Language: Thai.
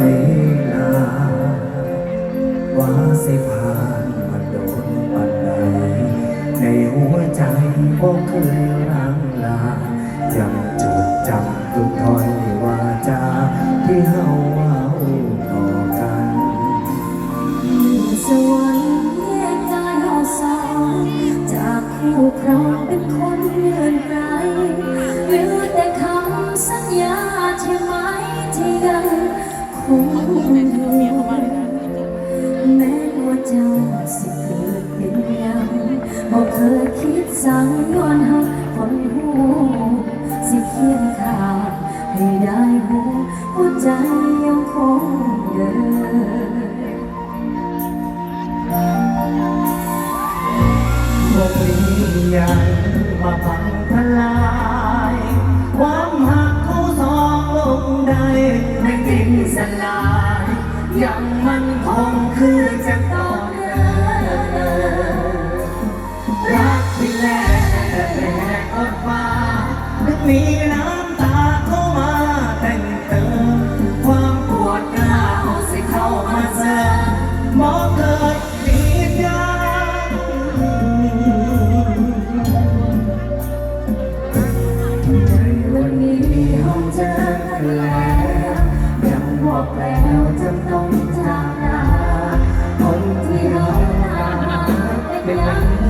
เวลาว่าสิผ่านมาโดนปันใดในหัวใจบ่เคยรังลายังจดจำทุกถ้อยวาจาที่เฮาเว้าต่อกันสวรรค์แยกกายเราสองจากคู่ครองเป็นคนเลื่อนไกลเหลือแต่คำสัญญาใช่ไหมที่ยังคงอยู่ แม้ว่าเจ้าสิเกิดเป็นยังบอกเคยคิดสั่งย้อนหักคนหูสิเขียนขาดให้ได้หูหัวใจ ยังมันคงคือจะต้องรักที่แลกแต่แลกออกมานึกมี บอกแล้วจะต้องจากลาคนที่รักเป็น